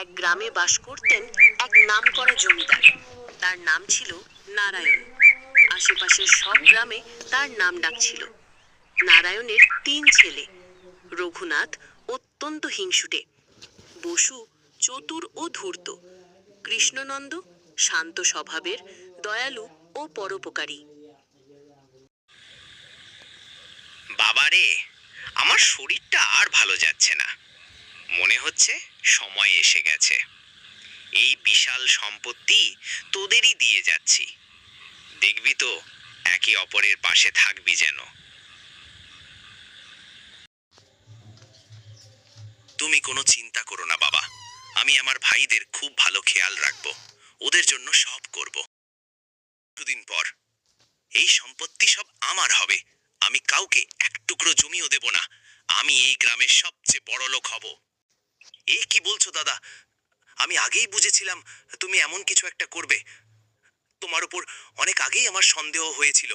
এক গ্রামে বাস করতেন এক নামকরা জমিদার। তার নাম ছিল নারায়ণ। আশেপাশের সব গ্রামে তার নাম ডাক ছিল নারায়ণের তিন ছেলে, রঘুনাথ অত্যন্ত হিংসুটে, বসু চতুর ও ধূর্ত, কৃষ্ণনন্দ শান্ত স্বভাবের, দয়ালু ও পরোপকারী। বাবারে, আমার শরীরটা আর ভালো যাচ্ছে না। হচ্ছে, সময় এসে গেছে। এই বিশাল সম্পত্তি তোদেরই দিয়ে যাচ্ছি। দেখবি তো, একে অপরের পাশে থাকবি যেন। তুমি কোনো চিন্তা করো না, বাবা। আমি আমার ভাইদের খুব ভালো খেয়াল রাখব। ওদের জন্য সব করব। দুদিন পর, এই সম্পত্তি সব আমার হবে। আমি কাউকে এক টুকরো জমিও দেব না। আমি এই গ্রামের সবচেয়ে বড় লোক হব। এ কি বলছো, দাদা? আমি আগেই বুঝেছিলাম তুমি এমন কিছু একটা করবে। তোমার উপর অনেক আগেই আমার সন্দেহ হয়েছিল।